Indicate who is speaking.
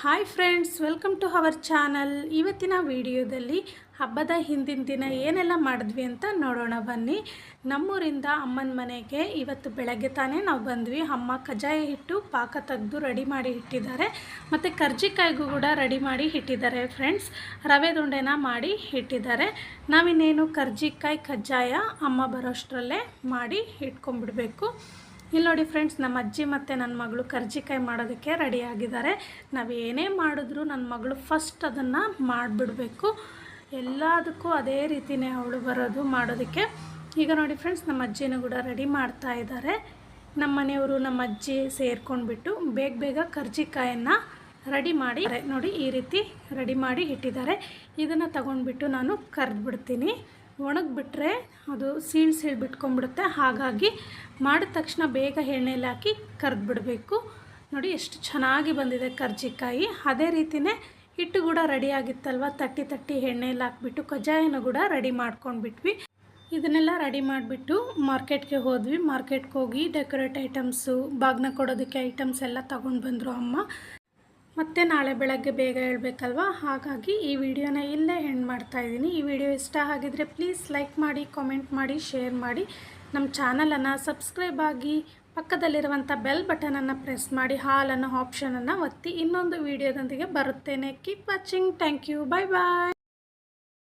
Speaker 1: Hi friends welcome to our channel ಇವತ್ತಿನ ವಿಡಿಯೋದಲ್ಲಿ ಹಬ್ಬದ ಹಿಂದಿನ ದಿನ ಏನೆಲ್ಲ ಮಾಡಿದ್ವಿ ಅಂತ ನೋಡೋಣ, ಬನ್ನಿ. ನಮ್ಮೂರಿಂದ ಅಮ್ಮನ ಮನೆಗೆ ಇವತ್ತು ಬೆಳಗ್ಗೆ ತಾನೇ ನಾವು ಬಂದ್ವಿ. ಅಮ್ಮ ಕಜಾಯ ಹಿಟ್ಟು, ಪಾಕ ತೆಗೆದು ರೆಡಿ ಮಾಡಿ ಇಟ್ಟಿದ್ದಾರೆ. ಮತ್ತು ಕರ್ಜಿಕಾಯಿಗೂ ಕೂಡ ರೆಡಿ ಮಾಡಿ ಇಟ್ಟಿದ್ದಾರೆ ಫ್ರೆಂಡ್ಸ್ ರವೆ ದುಂಡೆನ ಮಾಡಿ ಇಟ್ಟಿದ್ದಾರೆ. ನಾವಿನ್ನೇನು ಕರ್ಜಿಕಾಯಿ, ಕಜ್ಜಾಯ ಅಮ್ಮ ಬರೋಷ್ಟರಲ್ಲೇ ಮಾಡಿ ಇಟ್ಕೊಂಡ್ಬಿಡ್ಬೇಕು. ಇಲ್ಲಿ ನೋಡಿ ಫ್ರೆಂಡ್ಸ್ ನಮ್ಮ ಅಜ್ಜಿ ಮತ್ತು ನನ್ನ ಮಗಳು ಕರ್ಜಿಕಾಯಿ ಮಾಡೋದಕ್ಕೆ ರೆಡಿ ಆಗಿದ್ದಾರೆ. ನಾವು ಏನೇ ಮಾಡಿದ್ರು ನನ್ನ ಮಗಳು ಫಸ್ಟ್ ಅದನ್ನು ಮಾಡಿಬಿಡಬೇಕು. ಎಲ್ಲದಕ್ಕೂ ಅದೇ ರೀತಿಯೇ ಅವಳು ಬರೋದು ಮಾಡೋದಕ್ಕೆ. ಈಗ ನೋಡಿ ಫ್ರೆಂಡ್ಸ್ ನಮ್ಮ ಅಜ್ಜಿನೂ ಕೂಡ ರೆಡಿ ಮಾಡ್ತಾ ಇದ್ದಾರೆ. ನಮ್ಮ ಮನೆಯವರು, ನಮ್ಮ ಅಜ್ಜಿ ಸೇರ್ಕೊಂಡ್ಬಿಟ್ಟು ಬೇಗ ಬೇಗ ಕರ್ಜಿಕಾಯನ್ನು ರೆಡಿ ಮಾಡಿ ನೋಡಿ ಈ ರೀತಿ ರೆಡಿ ಮಾಡಿ ಇಟ್ಟಿದ್ದಾರೆ. ಇದನ್ನು ತಗೊಂಡ್ಬಿಟ್ಟು ನಾನು ಕರೆದ್ಬಿಡ್ತೀನಿ. ಒಣಗಿಬಿಟ್ರೆ ಅದು ಸೀಳು ಸೀಳು ಬಿಟ್ಕೊಂಡ್ಬಿಡುತ್ತೆ ಹಾಗಾಗಿ ಮಾಡಿದ ತಕ್ಷಣ ಬೇಗ ಎಣ್ಣೆಲಿ ಹಾಕಿ ಕರೆದ್ಬಿಡಬೇಕು. ನೋಡಿ ಎಷ್ಟು ಚೆನ್ನಾಗಿ ಬಂದಿದೆ ಕರ್ಜಿಕಾಯಿ. ಅದೇ ರೀತಿಯೇ ಹಿಟ್ಟು ಕೂಡ ರೆಡಿ ಆಗಿತ್ತಲ್ವ? ತಟ್ಟಿ ತಟ್ಟಿ ಎಣ್ಣೆಲಿ ಹಾಕ್ಬಿಟ್ಟು ಕಜ್ಜಾಯನೂ ಕೂಡ ರೆಡಿ ಮಾಡ್ಕೊಂಡ್ಬಿಟ್ವಿ. ಇದನ್ನೆಲ್ಲ ರೆಡಿ ಮಾಡಿಬಿಟ್ಟು ಮಾರ್ಕೆಟ್ಗೆ ಹೋದ್ವಿ. ಮಾರ್ಕೆಟ್ಗೆ ಹೋಗಿ ಡೆಕೋರೇಟ್ ಐಟಮ್ಸು ಬಾಗ್ನ ಕೊಡೋದಕ್ಕೆ ಐಟಮ್ಸ್ ಎಲ್ಲ ತೊಗೊಂಡು ಬಂದರು ಅಮ್ಮ. ಮತ್ತೆ ನಾಳೆ ಬೆಳಗ್ಗೆ ಬೇಗ ಹೇಳಬೇಕಲ್ವಾ? ಹಾಗಾಗಿ ಈ ವಿಡಿಯೋನ ಇಲ್ಲೇ ಎಂಡ್ ಮಾಡ್ತಾ ಇದ್ದೀನಿ. ಈ ವಿಡಿಯೋ ಇಷ್ಟ ಆಗಿದ್ರೆ ಪ್ಲೀಸ್ ಲೈಕ್ ಮಾಡಿ ಕಾಮೆಂಟ್ ಮಾಡಿ ಶೇರ್ ಮಾಡಿ. ನಮ್ಮ ಚಾನಲನ್ನು ಸಬ್ಸ್ಕ್ರೈಬ್ ಆಗಿ ಪಕ್ಕದಲ್ಲಿರುವಂಥ ಬೆಲ್ ಬಟನನ್ನು ಪ್ರೆಸ್ ಮಾಡಿ, ಹಾಲನ್ನು ಆಪ್ಷನನ್ನು ಒತ್ತಿ ಇನ್ನೊಂದು ವಿಡಿಯೋದೊಂದಿಗೆ ಬರುತ್ತೇನೆ. Keep watching thank you bye bye